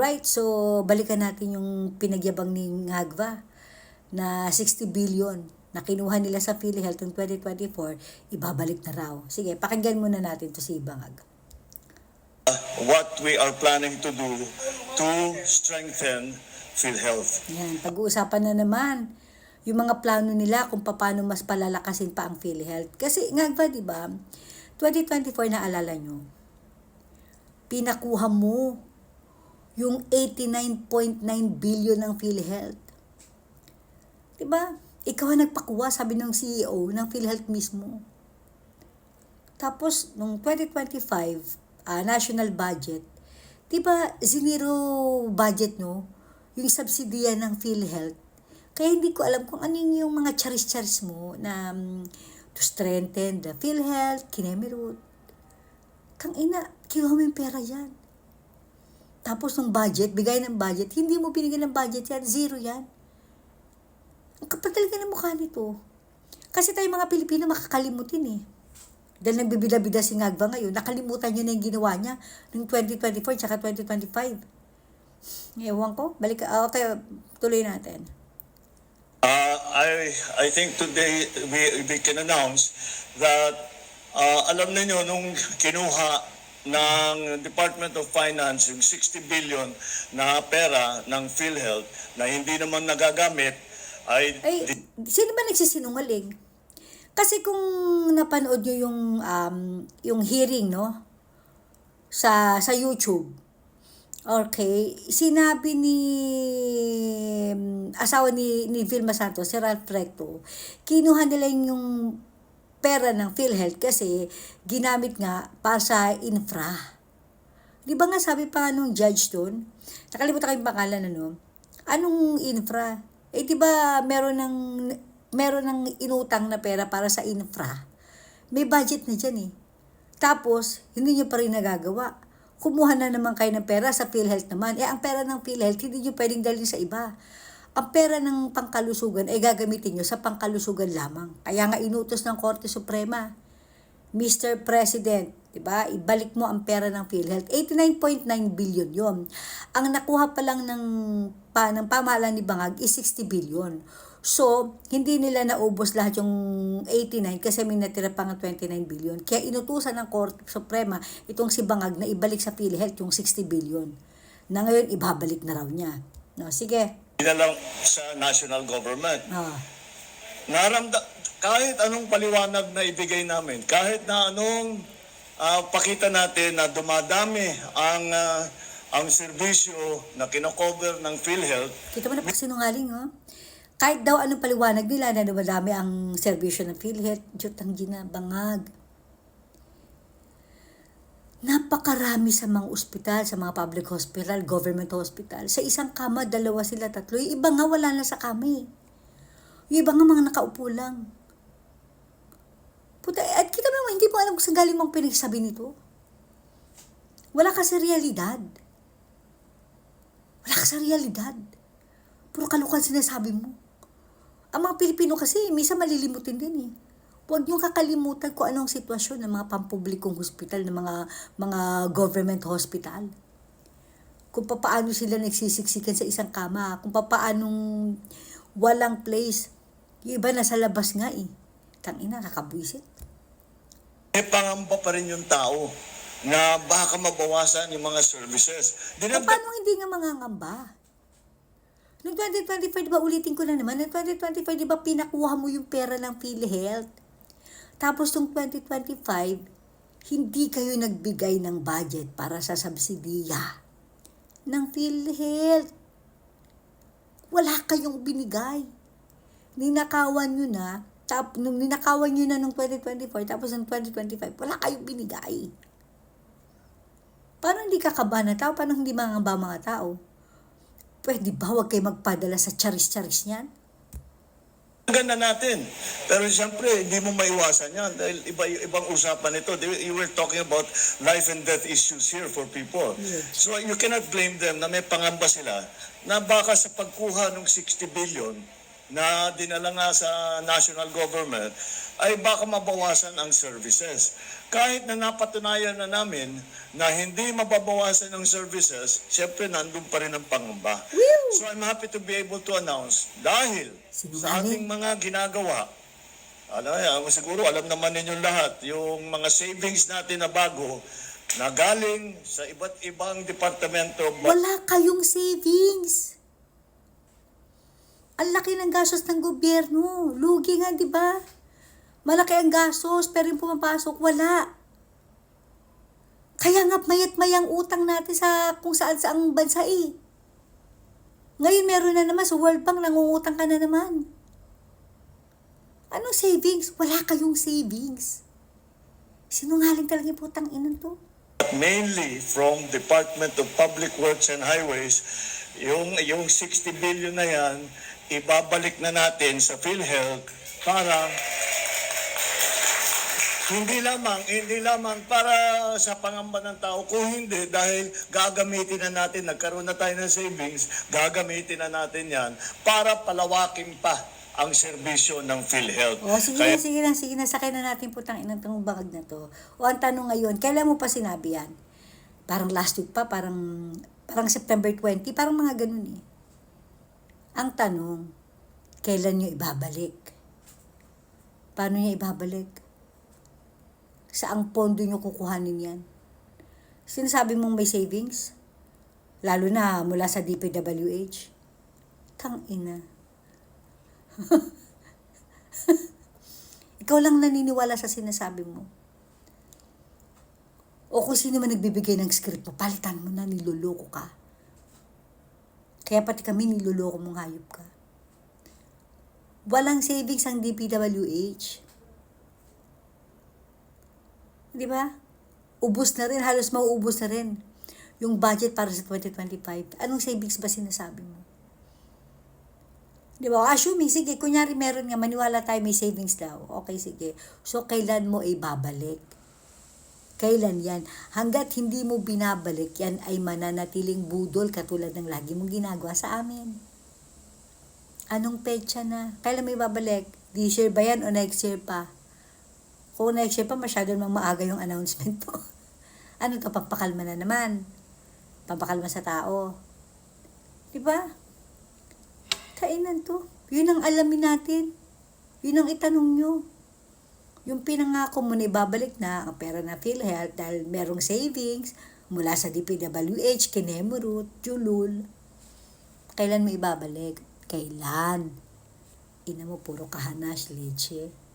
Alright, so balikan natin yung pinagyabang ni Ngagva na 60 billion na kinuha nila sa PhilHealth ng 2024, ibabalik na raw. Sige, pakinggan muna natin to si Bangag. what we are planning to do to strengthen PhilHealth. Yan, pag-uusapan na naman yung mga plano nila kung paano mas palalakasin pa ang PhilHealth. Kasi nga ba, di ba, 2024 na alala nyo, pinakuha mo yung 89.9 billion ng PhilHealth. Di ba? Ikaw ang nagpakuha, sabi ng CEO ng PhilHealth mismo. Tapos, nung 2025, ah, national budget, di ba, zinero budget no? Yung subsidiya ng PhilHealth. Kaya hindi ko alam kung ano yung mga charis-charis mo na um, to strengthen the PhilHealth, Kinemirut. Kang ina, kinuha mo yung pera yan. Tapos nung budget, bigay ng budget, hindi mo binigyan ng budget yan, zero yan. Ang kapal talaga ng mukha nito. Kasi tayo mga Pilipino makakalimutin eh. Dahil nagbibida-bida si Ngagba ngayon, nakalimutan niya na yung ginawa niya noong 2024 tsaka 2025. Ewan ko, balik ah, okay, tuloy natin. Uh, I, I think today we, we can announce that uh, alam niyo nung kinuha ng Department of Finance yung 60 billion na pera ng PhilHealth na hindi naman nagagamit ay, Ay, sino ba nagsisinungaling? Kasi kung napanood nyo yung, um, yung hearing, no? Sa, sa YouTube. Okay. Sinabi ni um, asawa ni, ni Vilma Santos, si Ralph Recto, kinuha nila yung pera ng PhilHealth kasi ginamit nga para sa infra. Di ba nga sabi pa nung judge doon, nakalimutan ko yung pangalan ano, anong infra? Eh di ba meron ng meron ng inutang na pera para sa infra? May budget na dyan eh. Tapos, hindi nyo pa rin nagagawa. Kumuha na naman kayo ng pera sa PhilHealth naman. Eh, ang pera ng PhilHealth, hindi nyo pwedeng dalhin sa iba. Ang pera ng pangkalusugan ay gagamitin nyo sa pangkalusugan lamang. Kaya nga inutos ng Korte Suprema, Mr. President, 'di ba? Ibalik mo ang pera ng PhilHealth. 89.9 billion 'yon. Ang nakuha pa lang ng pa ng pamahalaan ni Bangag is 60 billion. So, hindi nila naubos lahat yung 89 kasi may natira pa ng 29 billion. Kaya inutusan ng Korte Suprema itong si Bangag na ibalik sa PhilHealth yung 60 billion. Na ngayon ibabalik na raw niya. No, sige. Na lang sa national government. Ah. Naramda, kahit anong paliwanag na ibigay namin, kahit na anong ah, pakita natin na dumadami ang ah, ang serbisyo na kinocover ng PhilHealth, Kita mo na sinungaling, oh. Kahit daw anong paliwanag nila na dumadami ang serbisyo ng PhilHealth, jutang gina, bangag. Napakarami sa mga ospital, sa mga public hospital, government hospital. Sa isang kama, dalawa sila, tatlo. Yung iba nga wala na sa kama eh. Yung iba nga mga nakaupo lang. Puta, at kita mo, hindi mo alam kung saan galing mong pinagsabi nito. Wala kasi realidad. Wala ka sa realidad. Puro kalukan sinasabi mo. Ang mga Pilipino kasi, misa malilimutin din eh. Huwag niyo kakalimutan kung anong sitwasyon ng mga pampublikong hospital, ng mga mga government hospital. Kung papaano sila nagsisiksikan sa isang kama, kung papaanong walang place. Yung iba nasa labas nga eh. Tangina, kakabwisit. may pangamba pa rin yung tao na baka mabawasan yung mga services. Dinagdag Paano hindi nga mangangamba? Noong 2025, di ba ulitin ko na naman, noong 2025, di ba pinakuha mo yung pera ng PhilHealth? Tapos noong 2025, hindi kayo nagbigay ng budget para sa subsidiya ng PhilHealth. Wala kayong binigay. Ninakawan nyo na, tap, nung ninakawan nyo na nung 2024, tapos ng 2025, wala kayong binigay. Paano hindi kakaba na tao? Paano hindi mangamba mga tao? Pwede ba huwag kayo magpadala sa charis-charis niyan? Na natin. Pero siyempre, hindi mo maiwasan yan dahil iba, ibang usapan ito. You were talking about life and death issues here for people. Yes. So you cannot blame them na may pangamba sila na baka sa pagkuha ng 60 billion na dinala nga sa national government ay baka mabawasan ang services. Kahit na napatunayan na namin na hindi mababawasan ang services, syempre nandun pa rin ang pangamba. So I'm happy to be able to announce dahil sa ating mga ginagawa, ano, yan, siguro alam naman ninyo lahat, yung mga savings natin na bago, na galing sa iba't ibang departamento, Wala kayong savings. Ang laki ng gastos ng gobyerno. Lugi nga, di ba? Malaki ang gastos, pero yung pumapasok, wala. Kaya nga mayat mayang utang natin sa kung saan saang bansa eh. Ngayon meron na naman sa World Bank, nangungutang ka na naman. Anong savings? Wala kayong savings. Sinungaling talaga yung putang inan to. mainly from Department of Public Works and Highways, yung, yung 60 billion na yan, ibabalik na natin sa PhilHealth para hindi lamang, hindi lamang para sa pangamba ng tao, kung hindi, dahil gagamitin na natin, nagkaroon na tayo ng savings, gagamitin na natin yan para palawakin pa ang serbisyo ng PhilHealth. O, sige Kaya- na, sige na, sige na. Sakay na natin putang inang tong bangag na to. O, ang tanong ngayon, kailan mo pa sinabi yan? Parang last week pa, parang, parang September 20, parang mga ganun eh. Ang tanong, kailan nyo ibabalik? Paano niya ibabalik? Saang pondo nyo kukuhanin yan? Sinasabi mong may savings? Lalo na mula sa DPWH? Tang ina. Ikaw lang naniniwala sa sinasabi mo. O kung sino man nagbibigay ng script mo, palitan mo na, niloloko ka. Kaya pati kami niloloko mong hayop ka. Walang savings ang DPWH. Di ba? Ubus na rin, halos mauubos na rin yung budget para sa 2025. Anong savings ba sinasabi mo? Di ba? Assuming, sige, kunyari meron nga, maniwala tayo may savings daw. Okay, sige. So, kailan mo ibabalik? Kailan yan? Hanggat hindi mo binabalik, yan ay mananatiling budol katulad ng lagi mong ginagawa sa amin. Anong petsa na? Kailan mo ibabalik? This year ba yan o next year pa? Kung next year pa, masyado namang maaga yung announcement mo. ano to, pampakalma na naman. Pampakalma sa tao. Di ba? Kainan to. Yun ang alamin natin. Yun ang itanong nyo. Yung pinangako mo na ibabalik na ang pera na PhilHealth dahil merong savings mula sa DPWH, Kinemurut, Julul. Kailan mo ibabalik? Kailan? Ina mo, puro kahanas, leche.